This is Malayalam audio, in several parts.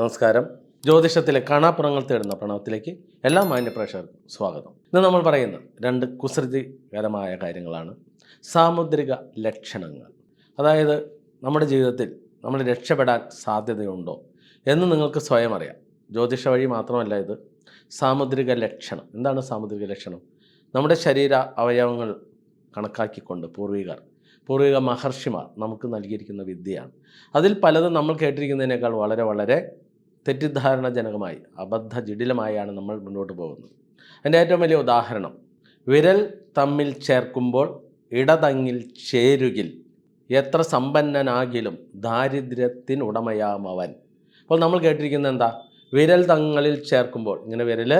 നമസ്കാരം. ജ്യോതിഷത്തിലെ കാണാപ്പുറങ്ങൾ തേടുന്ന പ്രണവത്തിലേക്ക് എല്ലാ മാന്യപ്രേക്ഷകർക്കും സ്വാഗതം. ഇന്ന് നമ്മൾ പറയുന്ന രണ്ട് കുസൃതികരമായ കാര്യങ്ങളാണ്. സാമുദ്രിക ലക്ഷണങ്ങൾ. അതായത് നമ്മുടെ ജീവിതത്തിൽ നമ്മൾ രക്ഷപ്പെടാൻ സാധ്യതയുണ്ടോ എന്ന് നിങ്ങൾക്ക് സ്വയം അറിയാം. ജ്യോതിഷ വഴി മാത്രമല്ല ഇത്. സാമുദ്രിക ലക്ഷണം. എന്താണ് സാമുദ്രിക ലക്ഷണം? നമ്മുടെ ശരീര അവയവങ്ങൾ കണക്കാക്കിക്കൊണ്ട് പൂർവികർ പൂർവിക മഹർഷിമാർ നമുക്ക് നൽകിയിരിക്കുന്ന വിദ്യയാണ്. അതിൽ പലതും നമ്മൾ കേട്ടിരിക്കുന്നതിനേക്കാൾ വളരെ വളരെ തെറ്റിദ്ധാരണജനകമായി അബദ്ധ ജഡിലമായാണ് നമ്മൾ മുന്നോട്ട് പോകുന്നത്. അതിന്റെ ഏറ്റവും വലിയ ഉദാഹരണം വിരൽ തമ്മിൽ ചേർക്കുമ്പോൾ ഇടതങ്ങിൽ ചേരുകിൽ എത്ര സമ്പന്നനാകിലും ദാരിദ്ര്യത്തിനുടമയാമവൻ. അപ്പോൾ നമ്മൾ കേട്ടിരിക്കുന്നത് എന്താ? വിരൽ തങ്ങളിൽ ചേർക്കുമ്പോൾ ഇങ്ങനെ വിരൽ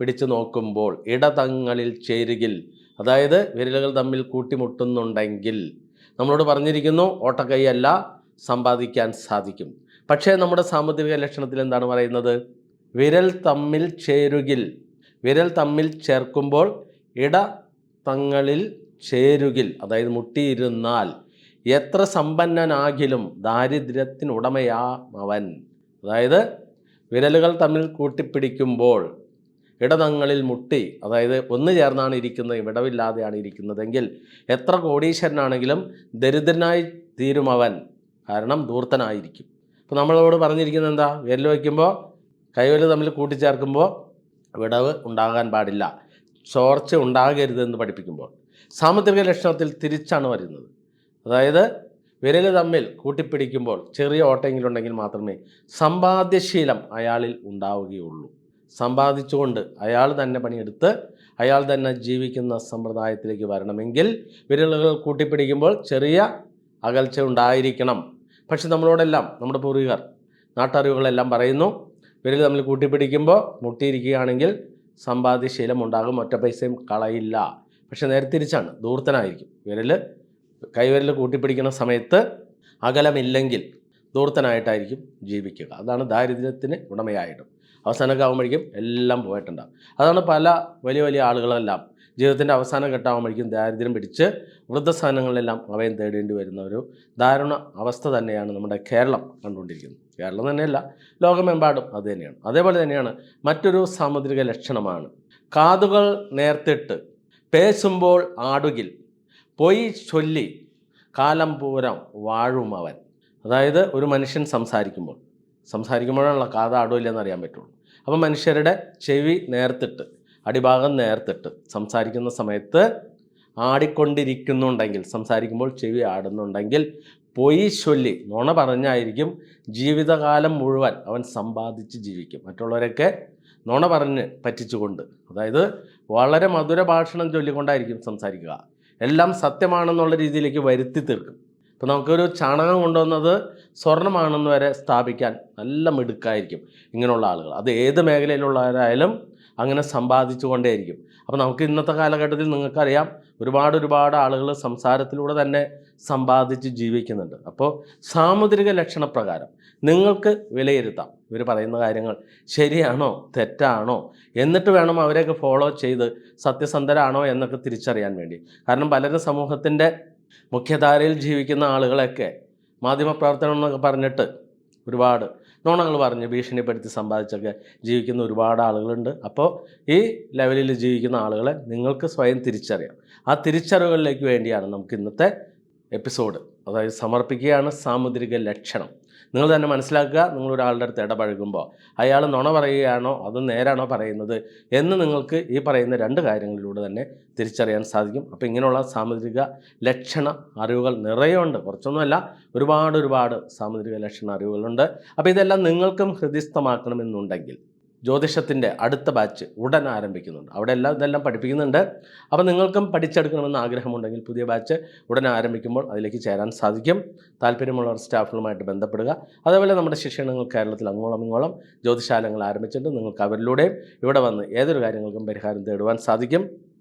പിടിച്ചു നോക്കുമ്പോൾ ഇടതങ്ങളിൽ ചേരുകിൽ. അതായത് വിരലുകൾ തമ്മിൽ കൂട്ടിമുട്ടുന്നുണ്ടെങ്കിൽ നമ്മളോട് പറഞ്ഞിരിക്കുന്നു ഓട്ടക്കൈയല്ല സമ്പാദിക്കാൻ സാധിക്കും. പക്ഷേ നമ്മുടെ സാമ്പത്തിക ലക്ഷണത്തിൽ എന്താണ് പറയുന്നത്? വിരൽ തമ്മിൽ ചേരുകിൽ വിരൽ തമ്മിൽ ചേർക്കുമ്പോൾ ഇട തങ്ങളിൽ ചേരുകിൽ അതായത് മുട്ടിയിരുന്നാൽ എത്ര സമ്പന്നനാകിലും ദാരിദ്ര്യത്തിനുടമയാ അവൻ. അതായത് വിരലുകൾ തമ്മിൽ കൂട്ടിപ്പിടിക്കുമ്പോൾ ഇടതങ്ങളിൽ മുട്ടി അതായത് ഒന്ന് ചേർന്നാണ് ഇരിക്കുന്നത് വിടവില്ലാതെയാണ് ഇരിക്കുന്നതെങ്കിൽ എത്ര കോടീശ്വരനാണെങ്കിലും ദരിദ്രനായി തീരുമവൻ കാരണം ധൂർത്തനായിരിക്കും. അപ്പോൾ നമ്മളോട് പറഞ്ഞിരിക്കുന്നത് എന്താ? വിരൽ വയ്ക്കുമ്പോൾ കൈവൽ തമ്മിൽ കൂട്ടിച്ചേർക്കുമ്പോൾ വിടവ് ഉണ്ടാകാൻ പാടില്ല. ചോർച്ച ഉണ്ടാകരുതെന്ന് പഠിപ്പിക്കുമ്പോൾ. സാമ്പത്തിക ലക്ഷണത്തിൽ തിരിച്ചാണ് വരുന്നത്. അതായത് വിരൽ തമ്മിൽ കൂട്ടിപ്പിടിക്കുമ്പോൾ ചെറിയ ഓട്ടെങ്കിലും ഉണ്ടെങ്കിൽ മാത്രമേ സമ്പാദ്യശീലം അയാളിൽ ഉണ്ടാവുകയുള്ളൂ. സമ്പാദിച്ചുകൊണ്ട് അയാൾ തന്നെ പണിയെടുത്ത് അയാൾ തന്നെ ജീവിക്കുന്ന സമ്പ്രദായത്തിലേക്ക് വരണമെങ്കിൽ വിരലുകൾ കൂട്ടിപ്പിടിക്കുമ്പോൾ ചെറിയ അകൽച്ച ഉണ്ടായിരിക്കണം. പക്ഷെ നമ്മളോടെല്ലാം നമ്മുടെ പൂർവികർ നാട്ടറിവുകളെല്ലാം പറയുന്നു വിരൽ നമ്മൾ കൂട്ടിപ്പിടിക്കുമ്പോൾ മുട്ടിയിരിക്കുകയാണെങ്കിൽ സമ്പാദ്യശീലം ഉണ്ടാകും ഒറ്റ പൈസയും കളയില്ല. പക്ഷെ നേരെ തിരിച്ചാണ് ദൂർത്തനായിരിക്കും വിരൽ കൈവിരൽ കൂട്ടിപ്പിടിക്കുന്ന സമയത്ത് അകലമില്ലെങ്കിൽ ദൂർത്തനായിട്ടായിരിക്കും ജീവിക്കുക. അതാണ് ദാരിദ്ര്യത്തിന് ഉടമയായിട്ടും. അവസാനമൊക്കെ ആകുമ്പോഴേക്കും എല്ലാം പോയിട്ടുണ്ടാകും അതാണ് പല വലിയ വലിയ ആളുകളെല്ലാം ജീവിതത്തിന്റെ അവസാന ഘട്ടമാകുമ്പോഴേക്കും ദാരിദ്ര്യം പിടിച്ച് വൃദ്ധസ്ഥാനങ്ങളിലെല്ലാം അഭയം തേടേണ്ടി വരുന്ന ഒരു ദാരുണ അവസ്ഥ തന്നെയാണ് നമ്മുടെ കേരളം കണ്ടുകൊണ്ടിരിക്കുന്നത്. കേരളം തന്നെയല്ല ലോകമെമ്പാടും അത് തന്നെയാണ്. അതേപോലെ തന്നെയാണ് മറ്റൊരു സാമുദ്രിക ലക്ഷണമാണ്. കാതുകൾ നേർത്തിട്ട് പേശുമ്പോൾ ആടുകിൽ പൊയ് ചൊല്ലി കാലം പൂരം അവൻ. അതായത് ഒരു മനുഷ്യൻ സംസാരിക്കുമ്പോൾ. സംസാരിക്കുമ്പോഴാണല്ലോ കാത് ആടുമില്ല എന്ന് അറിയാൻ പറ്റുള്ളൂ. അപ്പോൾ മനുഷ്യരുടെ ചെവി നേർത്തിട്ട് അടിഭാഗം നേർത്തിട്ട് സംസാരിക്കുന്ന സമയത്ത് ആടിക്കൊണ്ടിരിക്കുന്നുണ്ടെങ്കിൽ സംസാരിക്കുമ്പോൾ ചെവി ആടുന്നുണ്ടെങ്കിൽ പൊയ് ചൊല്ലി നുണ പറഞ്ഞായിരിക്കും ജീവിതകാലം മുഴുവൻ അവൻ സമ്പാദിച്ച് ജീവിക്കും. മറ്റുള്ളവരൊക്കെ നുണ പറഞ്ഞ് പറ്റിച്ചുകൊണ്ട് അതായത് വളരെ മധുര ഭാഷണം ചൊല്ലിക്കൊണ്ടായിരിക്കും സംസാരിക്കുക. എല്ലാം സത്യമാണെന്നുള്ള രീതിയിലേക്ക് വരുത്തി തീർക്കും. ഇപ്പോൾ നമുക്കൊരു ചാണകം കൊണ്ടുവന്നത് സ്വർണമാണെന്ന് വരെ സ്ഥാപിക്കാൻ നല്ല മിടുക്കായിരിക്കും ഇങ്ങനെയുള്ള ആളുകൾ. അത് ഏത് മേഖലയിലുള്ളവരായാലും അങ്ങനെ സമ്പാദിച്ചു കൊണ്ടേയിരിക്കും അപ്പോൾ നമുക്ക് ഇന്നത്തെ കാലഘട്ടത്തിൽ നിങ്ങൾക്കറിയാം ഒരുപാട് ഒരുപാട് ആളുകൾ സംസാരത്തിലൂടെ തന്നെ സമ്പാദിച്ച് ജീവിക്കുന്നുണ്ട്. അപ്പോൾ സാമുദ്രിക ലക്ഷണപ്രകാരം നിങ്ങൾക്ക് വിലയിരുത്താം. ഇവർ പറയുന്ന കാര്യങ്ങൾ ശരിയാണോ തെറ്റാണോ എന്നിട്ട് വേണം അവരെയൊക്കെ ഫോളോ ചെയ്ത് സത്യസന്ധരാണോ എന്നൊക്കെ തിരിച്ചറിയാൻ വേണ്ടി. കാരണം പലരും സമൂഹത്തിന്റെ മുഖ്യധാരയിൽ ജീവിക്കുന്ന ആളുകളൊക്കെ മാധ്യമപ്രവർത്തനം എന്നൊക്കെ പറഞ്ഞിട്ട് ഒരുപാട് നുണകൾ പറഞ്ഞ് ഭീഷണിപ്പെടുത്തി സമ്പാദിച്ചൊക്കെ ജീവിക്കുന്ന ഒരുപാട് ആളുകളുണ്ട്. അപ്പോൾ ഈ ലെവലിൽ ജീവിക്കുന്ന ആളുകളെ നിങ്ങൾക്ക് സ്വയം തിരിച്ചറിയാം. ആ തിരിച്ചറിവുകളിലേക്ക് വേണ്ടിയാണ് നമുക്ക് ഇന്നത്തെ എപ്പിസോഡ് അതായത് സമർപ്പിക്കുകയാണ് സാമുദ്രിക ലക്ഷണം. നിങ്ങൾ തന്നെ മനസ്സിലാക്കുക നിങ്ങൾ ഒരാളുടെ അടുത്ത് ഇടപഴകുമ്പോൾ അയാൾ നുണ പറയുകയാണോ അത് നേരാണോ പറയുന്നത് എന്ന് നിങ്ങൾക്ക് ഈ പറയുന്ന രണ്ട് കാര്യങ്ങളിലൂടെ തന്നെ തിരിച്ചറിയാൻ സാധിക്കും. അപ്പോൾ ഇങ്ങനെയുള്ള സാമുദ്രിക ലക്ഷണ അറിവുകൾ നിറയുണ്ട്. കുറച്ചൊന്നുമല്ല ഒരുപാട് ഒരുപാട് സാമുദ്രിക ലക്ഷണ അറിവുകളുണ്ട്. അപ്പോൾ ഇതെല്ലാം നിങ്ങൾക്കും ഹൃദയസ്ഥമാക്കണമെന്നുണ്ടെങ്കിൽ ജ്യോതിഷത്തിന്റെ അടുത്ത ബാച്ച് ഉടൻ ആരംഭിക്കുന്നുണ്ട്. അവിടെ എല്ലാം ഇതെല്ലാം പഠിപ്പിക്കുന്നുണ്ട്. അപ്പോൾ നിങ്ങൾക്കും പഠിച്ചെടുക്കണമെന്ന് ആഗ്രഹമുണ്ടെങ്കിൽ പുതിയ ബാച്ച് ഉടൻ ആരംഭിക്കുമ്പോൾ അതിലേക്ക് ചേരാൻ സാധിക്കും. താല്പര്യമുള്ളവർ സ്റ്റാഫുകളുമായിട്ട് ബന്ധപ്പെടുക. അതേപോലെ നമ്മുടെ ശിക്ഷണങ്ങൾ കേരളത്തിൽ അങ്ങോളം ഇങ്ങോളം ജ്യോതിശാലങ്ങൾ ആരംഭിച്ചിട്ടുണ്ട്. നിങ്ങൾക്ക് അവരിലൂടെയും ഇവിടെ വന്ന് ഏതൊരു കാര്യങ്ങൾക്കും പരിഹാരം തേടുവാൻ സാധിക്കും.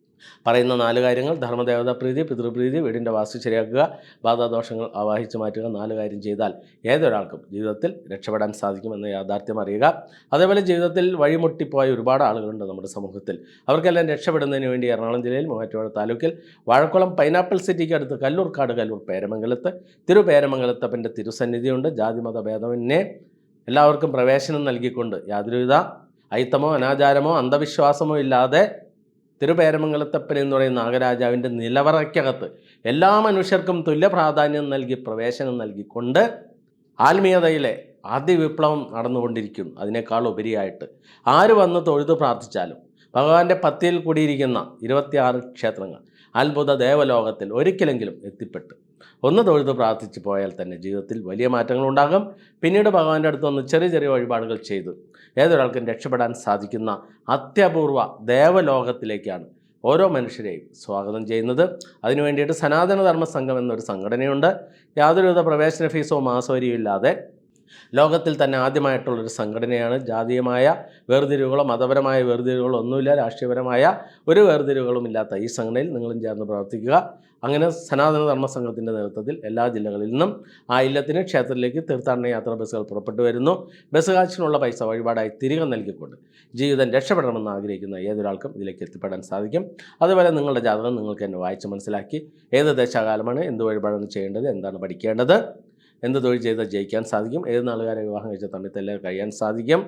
പറയുന്ന നാല് കാര്യങ്ങൾ ധർമ്മദേവതാ പ്രീതി പിതൃപ്രീതി വീടിന്റെ വാസ്തു ശരിയാക്കുക ബാധാദോഷങ്ങൾ ആവാഹിച്ച് മാറ്റുക നാല് കാര്യം ചെയ്താൽ ഏതൊരാൾക്കും ജീവിതത്തിൽ രക്ഷപ്പെടാൻ സാധിക്കുമെന്ന യാഥാർത്ഥ്യം അറിയുക. അതേപോലെ ജീവിതത്തിൽ വഴിമുട്ടിപ്പോയ ഒരുപാട് ആളുകളുണ്ട് നമ്മുടെ സമൂഹത്തിൽ. അവർക്കെല്ലാം രക്ഷപ്പെടുന്നതിന് വേണ്ടി എറണാകുളം ജില്ലയിൽ മൂവാറ്റുപുഴ താലൂക്കിൽ വാഴക്കുളം പൈനാപ്പിൾ സിറ്റിക്ക് അടുത്ത് കല്ലൂർക്കാട് കല്ലൂർ പേരമംഗലത്ത് തിരുപേരമംഗലത്തപ്പന്റെ തിരുസന്നിധിയുണ്ട്. ജാതിമത ഭേദമന്യേ എല്ലാവർക്കും പ്രവേശനം നൽകിക്കൊണ്ട് യാതൊരുവിധ അയിത്തമോ അനാചാരമോ അന്ധവിശ്വാസമോ ഇല്ലാതെ തിരുപേരമംഗലത്തപ്പൻ എന്ന് പറയുന്ന നാഗരാജാവിന്റെ നിലവറയ്ക്കകത്ത് എല്ലാ മനുഷ്യർക്കും തുല്യ പ്രാധാന്യം നൽകി പ്രവേശനം നൽകിക്കൊണ്ട് ആത്മീയതയിലെ ആദ്യ വിപ്ലവം നടന്നുകൊണ്ടിരിക്കും അതിനേക്കാൾ ഉപരിയായിട്ട്. ആര് വന്ന് തൊഴുതു പ്രാർത്ഥിച്ചാലും. ഭഗവാന്റെ പത്തിയിൽ കൂടിയിരിക്കുന്ന ഇരുപത്തിയാറ് ക്ഷേത്രങ്ങൾ അത്ഭുത ദേവലോകത്തിൽ ഒരിക്കലെങ്കിലും എത്തിപ്പെട്ട്. ഒന്ന് തൊഴുത് പ്രാർത്ഥിച്ചു പോയാൽ തന്നെ ജീവിതത്തിൽ വലിയ മാറ്റങ്ങൾ ഉണ്ടാകും. പിന്നീട് ഭഗവാന്റെ അടുത്ത് ഒന്ന് ചെറിയ ചെറിയ വഴിപാടുകൾ ചെയ്ത്. ഏതൊരാൾക്കും രക്ഷപ്പെടാൻ സാധിക്കുന്ന അത്യപൂർവ ദേവലോകത്തിലേക്കാണ് ഓരോ മനുഷ്യരെയും സ്വാഗതം ചെയ്യുന്നത്. അതിനു വേണ്ടിയിട്ട് സനാതന ധർമ്മ സംഘം എന്നൊരു സംഘടനയുണ്ട്. യാതൊരുവിധ പ്രവേശന ഫീസോ മാസവരിയോ ഇല്ലാതെ ലോകത്തിൽ തന്നെ ആദ്യമായിട്ടുള്ളൊരു സംഘടനയാണ്. ജാതീയമായ വേർതിരിവുകളോ മതപരമായ വേർതിരിവുകളോ ഒന്നുമില്ല രാഷ്ട്രീയപരമായ ഒരു വേർതിരിവുകളും ഇല്ലാത്ത ഈ സംഘടനയിൽ നിങ്ങളും ചേർന്ന് പ്രവർത്തിക്കുക. അങ്ങനെ സനാതന ധർമ്മ സംഘത്തിന്റെ നേതൃത്വത്തിൽ എല്ലാ ജില്ലകളിൽ നിന്നും ആ ഇല്ലത്തിന് ക്ഷേത്രത്തിലേക്ക് തീർത്ഥാടന യാത്രാ ബസ്സുകൾ പുറപ്പെട്ടു വരുന്നു. ബസ് പൈസ വഴിപാടായി തിരികെ നൽകിക്കൊണ്ട് ജീവിതം രക്ഷപ്പെടണമെന്ന് ആഗ്രഹിക്കുന്ന ഏതൊരാൾക്കും ഇതിലേക്ക് എത്തിപ്പെടാൻ സാധിക്കും. അതുപോലെ നിങ്ങളുടെ ജാതകം നിങ്ങൾക്ക് തന്നെ വായിച്ച് മനസ്സിലാക്കി. ഏത് ദശാകാലമാണ് എന്ത് വഴിപാടാണ് ചെയ്യേണ്ടത് എന്താണ് പഠിക്കേണ്ടത്? എന്ത് തൊഴിൽ ചെയ്താൽ ജയിക്കാൻ സാധിക്കും? ഏത് നാളുകാരെ വിവാഹം കഴിച്ച തമ്മിൽ തല്ലെ കഴിയാൻ സാധിക്കും?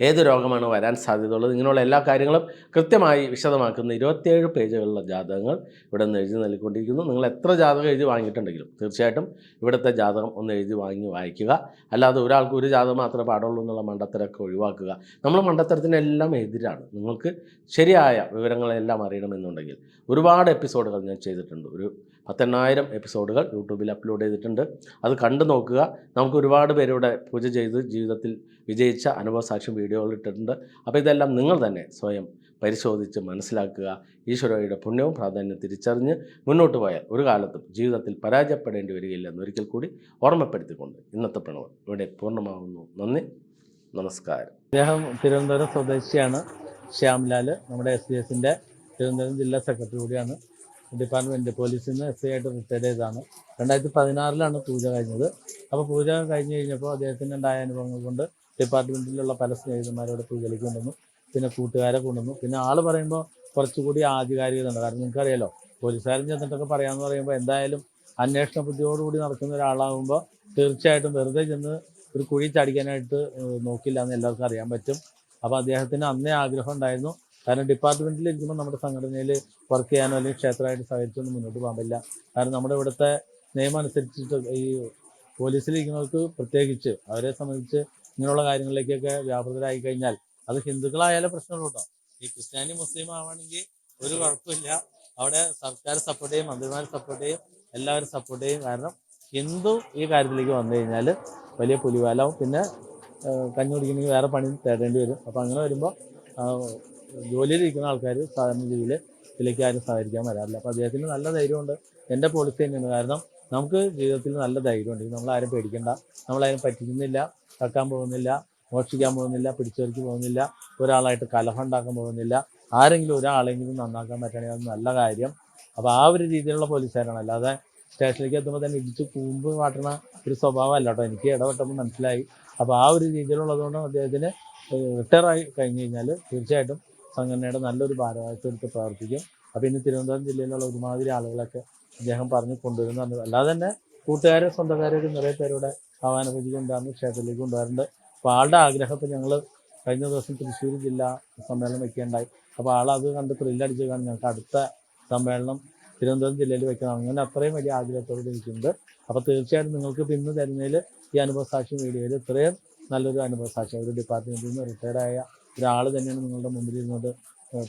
ഏത് രോഗമാണ് വരാൻ സാധ്യതയുള്ളത്? ഇങ്ങനെയുള്ള എല്ലാ കാര്യങ്ങളും കൃത്യമായി വിശദമാക്കുന്ന ഇരുപത്തിയേഴ് പേജുകളുള്ള ജാതകങ്ങൾ ഇവിടെ നിന്ന് എഴുതി നൽകിക്കൊണ്ടിരിക്കുന്നു. നിങ്ങൾ എത്ര ജാതകം എഴുതി വാങ്ങിയിട്ടുണ്ടെങ്കിലും തീർച്ചയായിട്ടും ഇവിടുത്തെ ജാതകം ഒന്ന് എഴുതി വാങ്ങി വായിക്കുക. അല്ലാതെ ഒരാൾക്ക് ഒരു ജാതകം മാത്രമേ പാടുള്ളൂ എന്നുള്ള മണ്ടത്തരമൊക്കെ ഒഴിവാക്കുക. നമ്മൾ മണ്ടത്തരത്തിനെല്ലാം എതിരാണ്. നിങ്ങൾക്ക് ശരിയായ വിവരങ്ങളെല്ലാം അറിയണമെന്നുണ്ടെങ്കിൽ ഒരുപാട് എപ്പിസോഡുകൾ ഞാൻ ചെയ്തിട്ടുണ്ട്. ഒരു പത്തെണ്ണായിരം എപ്പിസോഡുകൾ യൂട്യൂബിൽ അപ്ലോഡ് ചെയ്തിട്ടുണ്ട്. അത് കണ്ടു നോക്കുക. നമുക്ക് ഒരുപാട് പേരുടെ പൂജ ചെയ്ത് ജീവിതത്തിൽ വിജയിച്ച അനുഭവ സാക്ഷ്യം വീഡിയോകൾ ഇട്ടിട്ടുണ്ട്. അപ്പോൾ ഇതെല്ലാം നിങ്ങൾ തന്നെ സ്വയം പരിശോധിച്ച് മനസ്സിലാക്കുക. ഈശ്വരയുടെ പുണ്യവും പ്രാധാന്യം തിരിച്ചറിഞ്ഞ് മുന്നോട്ട് പോയാൽ ഒരു കാലത്തും ജീവിതത്തിൽ പരാജയപ്പെടേണ്ടി വരികയില്ലെന്ന് ഒരിക്കൽ കൂടി ഓർമ്മപ്പെടുത്തിക്കൊണ്ട് ഇന്നത്തെ പ്രണവ് ഇവിടെ പൂർണമാകുന്നു നന്ദി. നമസ്കാരം. അദ്ദേഹം തിരുവനന്തപുരം സ്വദേശിയാണ് ശ്യാംലാൽ നമ്മുടെ എസ് ഡി എസിന്റെ തിരുവനന്തപുരം ജില്ലാ സെക്രട്ടറി കൂടിയാണ്. ഡിപ്പാർട്ട്മെന്റ് പോലീസിൽ നിന്ന് എസ് ഐ ആയിട്ട് റിട്ടയർഡ് ചെയ്തതാണ്. രണ്ടായിരത്തി പതിനാറിലാണ് പൂജ കഴിഞ്ഞത്. അപ്പോൾ പൂജ കഴിഞ്ഞ് കഴിഞ്ഞപ്പോൾ അദ്ദേഹത്തിന്റെ ഉണ്ടായ അനുഭവങ്ങൾ കൊണ്ട് ഡിപ്പാർട്ട്മെന്റിലുള്ള പല സ്നേഹിതന്മാരോട് പൂജയിലേക്ക് പിന്നെ കൂട്ടുകാരെ കൊണ്ടുവന്നു. പിന്നെ ആൾ പറയുമ്പോൾ കുറച്ചുകൂടി ആധികാരികതയുണ്ട്. കാരണം നിങ്ങൾക്കറിയാലോ പോലീസുകാരൻ ചെന്നിട്ടൊക്കെ പറയാമെന്ന് പറയുമ്പോൾ എന്തായാലും അന്വേഷണ ബുദ്ധിയോടുകൂടി നടക്കുന്ന ഒരാളാകുമ്പോൾ തീർച്ചയായിട്ടും വെറുതെ ചെന്ന് ഒരു കുഴി ചടിക്കാനായിട്ട് നോക്കില്ല എന്ന് എല്ലാവർക്കും അറിയാൻ പറ്റും. അപ്പോൾ അദ്ദേഹത്തിന് അന്നേ ആഗ്രഹം ഉണ്ടായിരുന്നു. കാരണം ഡിപ്പാർട്ട്മെന്റിൽ ഇരിക്കുമ്പോൾ നമ്മുടെ സംഘടനയിൽ വർക്ക് ചെയ്യാനോ അല്ലെങ്കിൽ ക്ഷേത്രമായിട്ട് സഹകരിച്ചൊന്നും മുന്നോട്ട് പോകാൻ പറ്റില്ല. കാരണം നമ്മുടെ ഇവിടുത്തെ നിയമം അനുസരിച്ചിട്ട് ഈ പോലീസിലിരിക്കുന്നവർക്ക് പ്രത്യേകിച്ച് അവരെ സംബന്ധിച്ച് ഇങ്ങനെയുള്ള കാര്യങ്ങളിലേക്കൊക്കെ വ്യാപൃതരായി കഴിഞ്ഞാൽ അത് ഹിന്ദുക്കളായാലും പ്രശ്നമുള്ളൂ കേട്ടോ ഈ ക്രിസ്ത്യാനി മുസ്ലിം ആവാണെങ്കിൽ ഒരു കുഴപ്പമില്ല. അവിടെ സർക്കാർ സപ്പോർട്ട് ചെയ്യും മന്ത്രിമാർ സപ്പോർട്ട് ചെയ്യും എല്ലാവരും സപ്പോർട്ട് ചെയ്യും. കാരണം ഹിന്ദു ഈ കാര്യത്തിലേക്ക് വന്നു കഴിഞ്ഞാൽ വലിയ പുലിവാലാവും. പിന്നെ കഞ്ഞു കുടിക്കണമെങ്കിൽ വേറെ പണി തേടേണ്ടി വരും. അപ്പോൾ അങ്ങനെ വരുമ്പോൾ ജോലിയിലിരിക്കുന്ന ആൾക്കാർ സാധാരണ രീതിയിൽ ഇതിലേക്ക് ആരും സഹകരിക്കാൻ വരാറില്ല. അപ്പോൾ അദ്ദേഹത്തിന് നല്ല ധൈര്യമുണ്ട്. എന്റെ പോളിസി തന്നെയാണ്. കാരണം നമുക്ക് ജീവിതത്തിൽ നല്ല ധൈര്യമുണ്ട്. നമ്മളാരും പേടിക്കണ്ട. നമ്മളാരും പറ്റിക്കുന്നില്ല. തക്കാൻ പോകുന്നില്ല. മോഷിക്കാൻ പോകുന്നില്ല. പിടിച്ചുവരയ്ക്ക് പോകുന്നില്ല. ഒരാളായിട്ട് കലഹം ഉണ്ടാക്കാൻ പോകുന്നില്ല. ആരെങ്കിലും ഒരാളെങ്കിലും നന്നാക്കാൻ പറ്റണേ അത് നല്ല കാര്യം. അപ്പോൾ ആ ഒരു രീതിയിലുള്ള പോലീസുകാരാണ്. അല്ലാതെ സ്റ്റേഷനിലേക്ക് എത്തുമ്പോൾ തന്നെ ഇടിച്ച് കൂമ്പ് കാട്ടണ ഒരു സ്വഭാവമല്ല കേട്ടോ. എനിക്ക് ഇടപെട്ടപ്പോൾ മനസ്സിലായി. അപ്പോൾ ആ ഒരു രീതിയിലുള്ളതുകൊണ്ട് അദ്ദേഹത്തിന് റിട്ടയർ ആയി കഴിഞ്ഞ് കഴിഞ്ഞാൽ തീർച്ചയായിട്ടും സംഘടനയുടെ നല്ലൊരു ഭാരവാഹിത്വത്തിൽ പ്രവർത്തിക്കും. അപ്പോൾ ഇന്ന് തിരുവനന്തപുരം ജില്ലയിലുള്ള ഒരുമാതിരി ആളുകളൊക്കെ അദ്ദേഹം പറഞ്ഞു കൊണ്ടുവരുന്നുണ്ട് അല്ലാതെ തന്നെ കൂട്ടുകാരും സ്വന്തക്കാരൊക്കെ നിറയെ പേരുടെ ആഹ്വാന പൂജ കൊണ്ടുവന്ന് ക്ഷേത്രത്തിലേക്ക് കൊണ്ടുവരുന്നുണ്ട് അപ്പോൾ ആളുടെ ആഗ്രഹം ഇപ്പോൾ ഞങ്ങൾ കഴിഞ്ഞ ദിവസം തൃശ്ശൂർ ജില്ലാ സമ്മേളനം വയ്ക്കേണ്ടായി അപ്പോൾ ആളത് കണ്ട് ത്രില്ലടിച്ച് കാണും ഞങ്ങൾക്ക് അടുത്ത സമ്മേളനം തിരുവനന്തപുരം ജില്ലയിൽ വെക്കണം. അങ്ങനെ അത്രയും വലിയ ആഗ്രഹത്തോട് ഇരിക്കുന്നുണ്ട്. അപ്പോൾ തീർച്ചയായിട്ടും നിങ്ങൾക്ക് പിന്നെ തരുന്നതിൽ ഈ അനുഭവ സാക്ഷി വീഡിയോയിൽ ഇത്രയും നല്ലൊരു അനുഭവ സാക്ഷി ഒരു ഡിപ്പാർട്ട്മെന്റിൽ നിന്ന് റിട്ടയർഡായ ഒരാൾ തന്നെയാണ് നിങ്ങളുടെ മുമ്പിൽ ഇരുന്നത്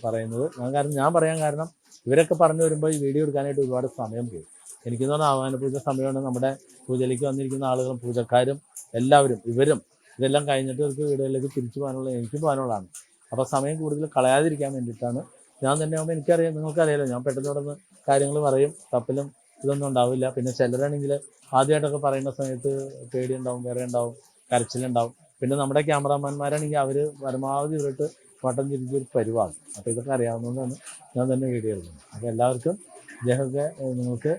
പറയുന്നത്. ഞാൻ കാരണം ഞാൻ പറയാൻ കാരണം ഇവരൊക്കെ പറഞ്ഞു വരുമ്പോൾ ഈ വീഡിയോ എടുക്കാനായിട്ട് ഒരുപാട് സമയം പോകും. എനിക്കെന്ന് പറഞ്ഞാൽ ആഹ്വാന പൂജ സമയമാണ് നമ്മുടെ പൂജയിലേക്ക് വന്നിരിക്കുന്ന ആളുകളും പൂജക്കാരും എല്ലാവരും ഇവരും ഇതെല്ലാം കഴിഞ്ഞിട്ട് ഇവർക്ക് വീടുകളിലേക്ക് തിരിച്ചു പോകാനുള്ള എനിക്ക് പോകാനുള്ളതാണ്. അപ്പോൾ സമയം കൂടുതൽ കളയാതിരിക്കാൻ വേണ്ടിയിട്ടാണ്. ഞാൻ തന്നെ ആകുമ്പോൾ എനിക്കറിയാം നിങ്ങൾക്കറിയാലോ ഞാൻ പെട്ടെന്ന് ഇവിടെ കാര്യങ്ങൾ പറയും തപ്പിലും ഇതൊന്നും ഉണ്ടാവില്ല. പിന്നെ ചിലരാണെങ്കിൽ ആദ്യമായിട്ടൊക്കെ പറയുന്ന സമയത്ത് പേടിയുണ്ടാവും വേറെ ഉണ്ടാവും കരച്ചിലുണ്ടാവും പിന്നെ നമ്മുടെ ക്യാമറാമാന്മാരാണെങ്കിൽ അവർ പരമാവധി ഇവരിട്ട് വട്ടം തിരിച്ച് ഒരു പരിവാണ് അപ്പോൾ ഇതൊക്കെ അറിയാവുന്നതുകൊണ്ടാണ് ഞാൻ തന്നെ വീഡിയോ എടുക്കുന്നത്. അപ്പോൾ എല്ലാവർക്കും ഇദ്ദേഹമൊക്കെ നിങ്ങൾക്ക്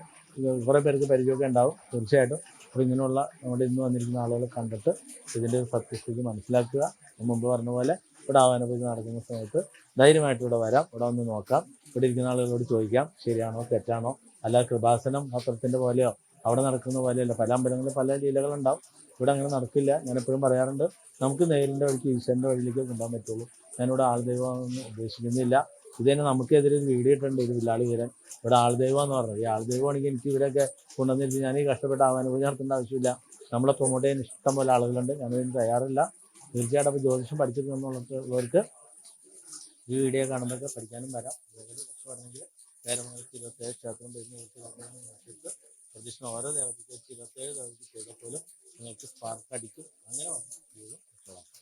കുറേ പേർക്ക് പരിചയമൊക്കെ ഉണ്ടാവും. തീർച്ചയായിട്ടും അപ്പോൾ ഇങ്ങനെയുള്ള നമ്മുടെ ഇന്ന് വന്നിരിക്കുന്ന ആളുകളെ കണ്ടിട്ട് ഇതിന്റെ സത്യസ്ഥിതി മനസ്സിലാക്കുക. മുമ്പ് പറഞ്ഞ പോലെ ഇവിടെ ആവാന പൂജ നടക്കുന്ന സമയത്ത് ധൈര്യമായിട്ട് ഇവിടെ വരാം. ഇവിടെ വന്ന് നോക്കാം. ഇവിടെ ഇരിക്കുന്ന ആളുകളോട് ചോദിക്കാം. ശരിയാണോ തെറ്റാണോ? അല്ല കൃപാസനം പത്രത്തിന്റെ പോലെയോ അവിടെ നടക്കുന്ന പോലെയല്ല. പല അമ്പലങ്ങളിൽ പല ലീലകളുണ്ടാവും. ഇവിടെ അങ്ങനെ നടക്കില്ല. ഞാൻ എപ്പോഴും പറയാറുണ്ട് നമുക്ക് നേരിന്റെ വഴിക്ക് ഈശ്വരന്റെ വഴിയിലേക്ക് കൊണ്ടുപോകാൻ പറ്റുള്ളൂ. ഞാനിവിടെ ആൾദൈവമൊന്നും ഉദ്ദേശിക്കുന്നില്ല. ഇത് തന്നെ നമുക്കെതിരെ ഒരു വീഡിയോ ഇട്ടുണ്ട് ഒരു വില്ലാളി വീരൻ. ഇവിടെ ആൾദൈവം എന്ന് പറഞ്ഞത്. ഈ ആൾദൈവമാണെങ്കിൽ എനിക്ക് ഇവരൊക്കെ കൊണ്ടുവന്നിട്ട് ഞാൻ ഈ കഷ്ടപ്പെട്ട ആവാനുഭവം നടത്തേണ്ട ആവശ്യമില്ല. നമ്മളെ പ്രൊമോട്ട് ചെയ്യാൻ ഇഷ്ടം പോലെ ആളുകളുണ്ട്. ഞാനതിന് തയ്യാറില്ല. തീർച്ചയായിട്ടും അപ്പോൾ ജ്യോതിഷം പഠിച്ചിട്ടുള്ളവർക്ക് ഈ വീഡിയോ കാണുമ്പോൾ പഠിക്കാനും വരാം. അതേപോലെ രക്ഷപ്പെടണമെങ്കിൽ വേരമംഗലത്ത് ഇരുപത്തേഴ് ക്ഷേത്രം നോക്കിയിട്ട് പ്രദക്ഷിണം ഓരോ ദേവതയ്ക്ക് ഇരുപത്തേഴ് ദേവതയ്ക്ക് ചെയ്തപ്പോലും നിങ്ങൾക്ക് സ്പാർക്ക് അടിക്കും. അങ്ങനെ വന്നു